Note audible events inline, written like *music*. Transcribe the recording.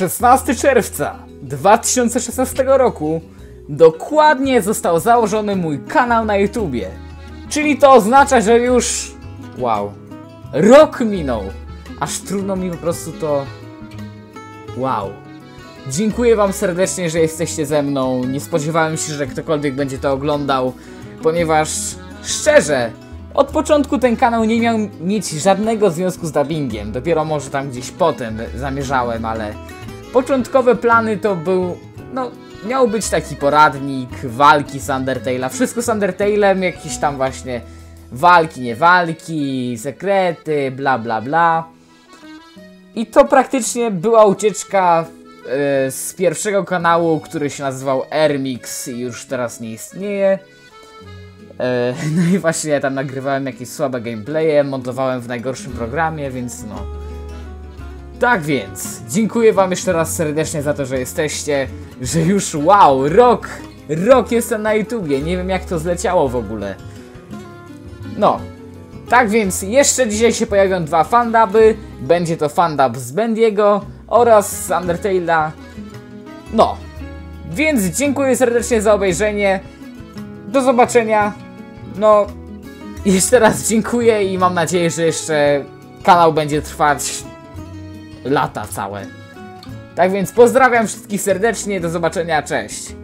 16 czerwca 2016 roku dokładnie został założony mój kanał na YouTubie. Czyli to oznacza, że już. Wow. Rok minął. Aż trudno mi po prostu to. Wow. Dziękuję Wam serdecznie, że jesteście ze mną. Nie spodziewałem się, że ktokolwiek będzie to oglądał, ponieważ szczerze, od początku ten kanał nie miał mieć żadnego związku z dubbingiem. Dopiero może tam gdzieś potem zamierzałem, ale początkowe plany to był, no, miał być taki poradnik, walki z Undertale'a. Wszystko z Undertale'em, jakieś tam właśnie walki, nie walki, sekrety, bla bla bla. I to praktycznie była ucieczka e, z pierwszego kanału, który się nazywał Airmix i już teraz nie istnieje. E, *laughs* no i właśnie tam nagrywałem jakieś słabe gameplaye, montowałem w najgorszym programie, więc no. Tak więc, dziękuję wam jeszcze raz serdecznie za to, że jesteście, że już wow, rok, rok jestem na YouTubie, nie wiem jak to zleciało w ogóle. No, tak więc jeszcze dzisiaj się pojawią dwa fanduby. Będzie to fandub z Bendiego oraz z Undertale'a. No, więc dziękuję serdecznie za obejrzenie. Do zobaczenia. No, jeszcze raz dziękuję i mam nadzieję, że jeszcze kanał będzie trwać lata całe. Tak więc pozdrawiam wszystkich serdecznie, do zobaczenia, cześć.